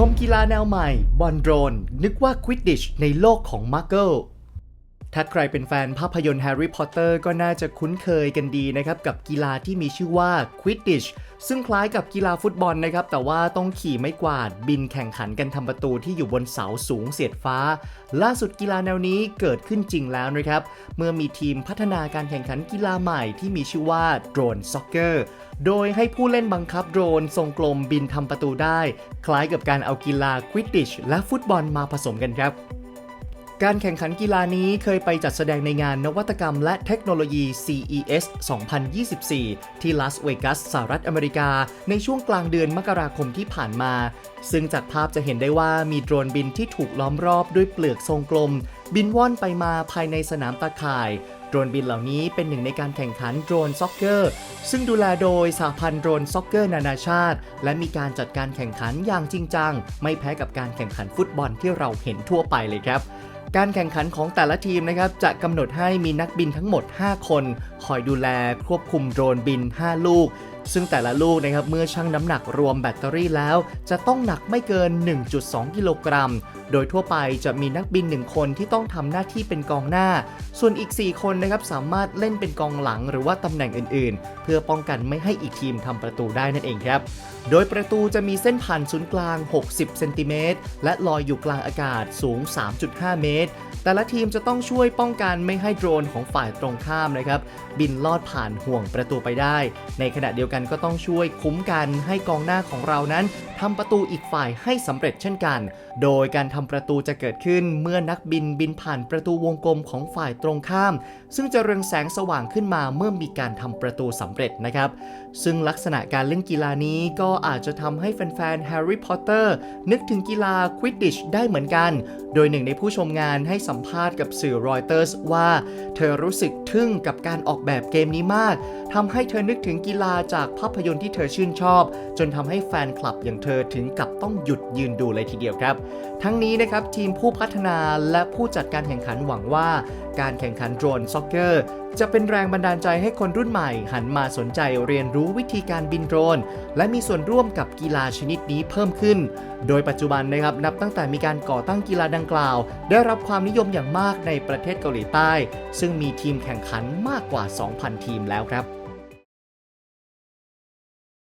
ชมกีฬาแนวใหม่ บอลโดรน นึกว่าควิดดิชในโลกของมาร์เกิล ถ้าใครเป็นแฟนภาพยนตร์แฮร์รี่พอตเตอร์ก็น่าจะคุ้นเคยกันดีนะครับกับกีฬาที่มีชื่อว่าควิดดิชซึ่งคล้ายกับกีฬาฟุตบอลนะครับแต่ว่าต้องขี่ไม้กวาดบินแข่งขันกันทำประตูที่อยู่บนเสาสูงเสียดฟ้า ล่าสุดกีฬาแนวนี้เกิดขึ้นจริงแล้วนะครับ เมื่อมีทีมพัฒนาการแข่งขันกีฬาใหม่ที่มีชื่อว่าโดรนซ็อกเกอร์โดยให้ผู้เล่นบังคับโดรนทรงกลมบินทำประตูได้ คล้ายกับการเอากีฬาควิดดิชและฟุตบอลมาผสมกันครับ การแข่งขันกีฬานี้เคยไปจัดแสดงในงานนวัตกรรมและเทคโนโลยี CES 2024 ที่ลาสเวกัสสหรัฐอเมริกา ในช่วงกลางเดือนมกราคมที่ผ่านมา ซึ่งจากภาพจะเห็นได้ว่ามีโดรนบินที่ถูกล้อมรอบด้วยเปลือกทรงกลม บินว่อนไปมาภายในสนามตาข่าย โดรนบินเหล่านี้เป็นหนึ่งในการแข่งขันโดรนซ็อกเกอร์ ซึ่งดูแลโดยสหพันธ์โดรนซ็อกเกอร์นานาชาติ และมีการจัดการแข่งขันอย่างจริงจัง ไม่แพ้กับการแข่งขันฟุตบอลที่เราเห็นทั่วไปเลยครับ การแข่งขันของแต่ละทีมนะครับจะกำหนดให้มีนักบินทั้งหมด 5 คน คอยดูแลควบคุมโดรนบิน 5 ลูก ซึ่งแต่ละลูกนะครับเมื่อชั่งน้ำหนักรวมแบตเตอรี่แล้ว จะต้องหนักไม่เกิน 1.2 กิโลกรัม โดยทั่วไปจะมีนักบิน 1 คนที่ต้องทำหน้าที่เป็นกองหน้า ส่วนอีก 4 คนนะครับสามารถเล่นเป็นกองหลังหรือว่าตำแหน่งอื่นๆ เพื่อป้องกันไม่ให้อีกทีมทำประตูได้นั่นเองครับ โดยประตูจะมีเส้นผ่านศูนย์กลาง 60 เซนติเมตรและลอยอยู่กลางอากาศสูง 3.5 เมตร แต่ละทีมจะต้องช่วยป้องกันไม่ให้โดรนของฝ่ายตรงข้ามนะครับ บินลอดผ่านห่วงประตูไปได้ ในขณะเดียวกันก็ต้องช่วยคุ้มกันให้กองหน้าของเรานั้นทำประตูอีกฝ่ายให้สำเร็จเช่นกัน โดยการทำประตูจะเกิดขึ้นเมื่อนักบินบินผ่านประตูวงกลมของฝ่ายตรงข้าม ซึ่งจะเรืองแสงสว่างขึ้นมาเมื่อมีการทำประตูสำเร็จนะครับ ซึ่งลักษณะการเล่นกีฬานี้ก็อาจจะทำให้แฟนๆแฮร์รี่พอตเตอร์นึกถึงกีฬาควิดดิชได้เหมือนกันโดยหนึ่งในผู้ชมงานให้สัมภาษณ์กับสื่อรอยเตอร์สว่า เธอรู้สึกทึ่งกับการออกแบบเกมนี้มากทำให้เธอนึกถึงกีฬาจากภาพยนตร์ที่เธอชื่นชอบ จนทำให้แฟนคลับอย่างเธอถึงกับต้องหยุดยืนดูเลยทีเดียวครับ ทั้งนี้นะครับทีมผู้พัฒนาและผู้จัดการแข่งขันหวังว่า การแข่งขันโดรนซ็อกเกอร์จะเป็นแรงบันดาลใจให้คนรุ่นใหม่ หันมาสนใจเรียนรู้วิธีการบินโดรน และมีส่วนร่วมกับกีฬาชนิดนี้เพิ่มขึ้น โดยปัจจุบันนะครับนับตั้งแต่มีการก่อตั้งกีฬาดังกล่าว ได้รับความนิยมอย่างมากในประเทศเกาหลีใต้ ซึ่งมีทีมแข่งขันมากกว่า 2,000 ทีมแล้วครับ